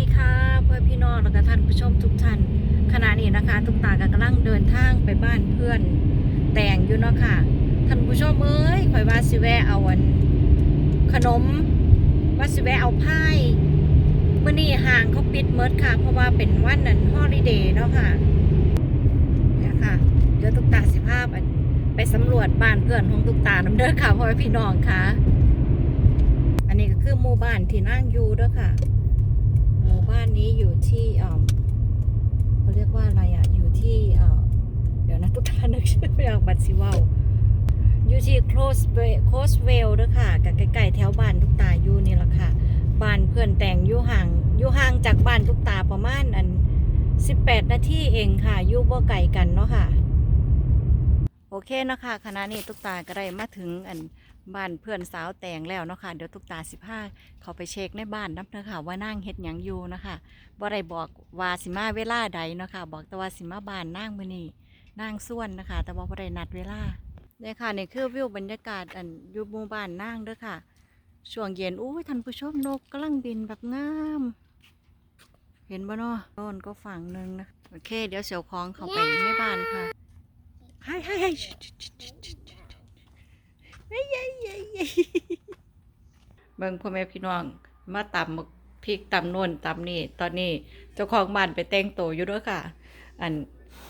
ดีค่ะเพื่อนพี่น้องแล้วก็ท่านผู้ชมทุกท่านขณะนี้นะคะ ทุกตากำลังเดินทางไปบ้านเพื่อนแต่งอยู่เนาะค่ะ ท่านผู้ชมเอ้ยข่อยว่าสิแวะเอาอัน ขนมว่าสิแวะเอาพาเมื่อนี้ห่างเขาปิดเมิดค่ะ เพราะว่าเป็นวันนั้นฮอลิเดย์เนาะค่ะเนี่ยค่ะเดี๋ยวทุกตาสิภาพไปสำรวจบ้านเพื่อนของทุกตาน้ำเด้อค่ะพ่อพี่น้องค่ะ อันนี้ก็คือหมู่บ้านที่นั่งอยู่เด้วยค่ะ หมู่บ้านนี้อยู่ที่เออเขาเรียกว่าอะไรอะ อยู่ที่เออเดี๋ยวนะทุกท่านนึกชื่อไม่ออกบัตซิเวาอยู่ที่โคสเวโคสเวลด้วยค่ะกับใกล้ๆแถวบ้านทุกตาอยู่นี่แหละค่ะ บ้านเพื่อนแต่งอยู่ห่างอยู่ห่างจากบ้านทุกตาประมาณอัน 18 นาทีเองค่ะอยู่บ่ไกลกันเนาะค่ะ โอเคเนาะคะคณะนี้ทุกตาก็ได้มาถึงอัน บ้านเพื่อนสาวแต่งแล้วเนาะค่ะเดี๋ยวตุกตาสิบห้าเขาไปเช็คในบ้านนับเนาะค่ะว่านั่งเฮ็ดหยังอยู่นะคะบ่ได้บอกว่าสิมาเวลาใดเนาะค่ะบอกแต่ว่าสิมาบ้านนั่งมื้อนี้นั่งส่วนนะคะ แต่ว่าบ่ได้นัดเวลาเนี่ยค่ะนี่คือวิวบรรยากาศอันอยู่หมู่บ้านนั่งเด้อค่ะช่วงเย็นอุ้ยท่านผู้ชมนกกำลังบินแบบงาม เห็นบ่เนาะโน่นก็ฝั่งหนึงนะโอเค เดี๋ยวเสี่ยวของเขาไปในบ้านค่ะให้ให้ให้ เย้เย้เย้เย้เบิ่งพ่อแม่พี่น้อง มาตำบักพริกตำน่นตำนี่ ตอนนี้เจ้าของบ้านไปแต่งตัวอยู่ด้วยค่ะ อัน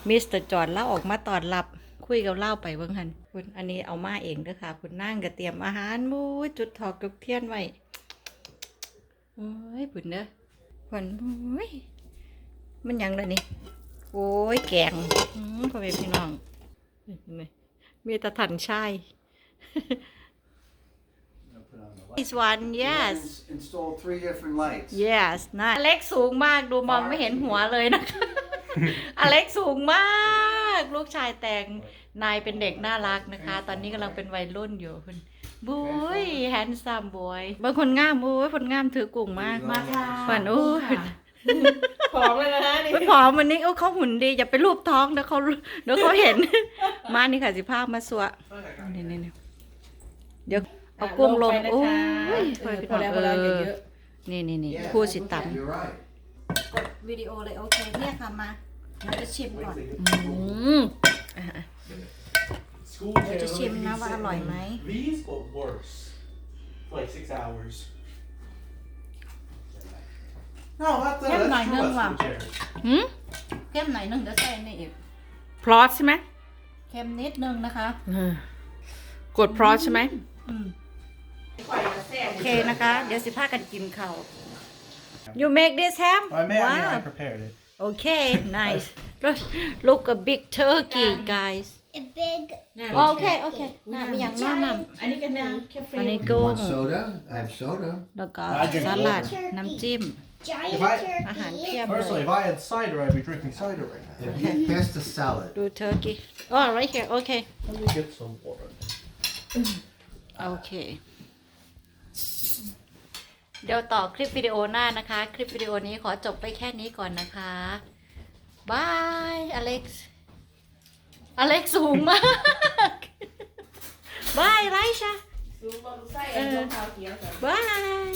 มิสเตอร์จอห์นเล่าออกมาตอนรับ คุยกับเล่าไปเบิ่งหันคุณอันนี้เอามาเองเด้อค่ะ คุณนั่งก็เตรียมอาหารมูจุดถอกจุดเทียนไว้โอ้ยบุญเด้อผนโอ้ยมันยังเลยนี่โอ้ยแกงพ่อแม่พี่น้องมีแตะถันชาย This one yes Ins- Install three different lights. yes นะอเล็กสูงมากดูมองไม่เห็นหัวเลยนะคะ อเล็กสูงมาก ลูกชายแต่งนายเป็นเด็กน่ารักนะคะ ตอนนี้กำลังเป็นวัยรุ่นอยู่คุณบุ้ยแฮนซัมบอยบางคนงามโอ้ยคนงามถือกุ้งมากมาค่ะฝันโอ้ยผอมเลยนะฮะนี่ไม่ผอมวันนี้โอ้เขาหุ่นดีอย่าไปรูปท้องเดี๋ยวเขาเดี๋ยวเขาเห็น มานี่ค่ะสิภาพมาสวะนี่นี่นี่ เดี๋ยวเอากุ้งลงโอ้ยเออพอแล้วพอแล้วอย่าเยอะนี่นี่นี่ Yeah, คู่สิต You're right. ำกดวิดีโอเลยโอเคเนี่ยค่ะมาเราจะชิมก่อนอืม School เราจะชิมนะว่าอร่อยไหม These but worse. Like six hours. No, that's, uh, Em that's này true nâng Western vào. chairs. หืมเข้มหน่อยหนึ่งเดี๋ยวใส่นี่อีกพลอสใช่ไหมเข้มนิดนึงนะคะกดพลอสใช่ไหมอืม โอเคนะคะ เดี๋ยวสิพากันกินข้าว you make this ham I made, I, mean, I wow prepared it. okay nice look look a big turkey guys A big โอเคโอเคน้ำอย่างน้ำน้อันนี้กันนะแค่ฟำรีอันนี้ You กุ้ง want soda? I have soda. แล้วก็ I drink ส water. ลัดน้ำจิ้ม giant If I- turkey. อาหารเพียบเล Personally, ย if I had cider, I'd be drinking cider right now. If you pass the salad. ดู turkey oh right here okay Let me get some water. โอเค เดี๋ยวต่อคลิปวิดีโอหน้านะคะ คลิปวิดีโอนี้ขอจบไปแค่นี้ก่อนนะคะบายอเล็กซ์อเล็กซ์สูงมากบายไรชาดูบอลไส้รองเท้าเขียวบาย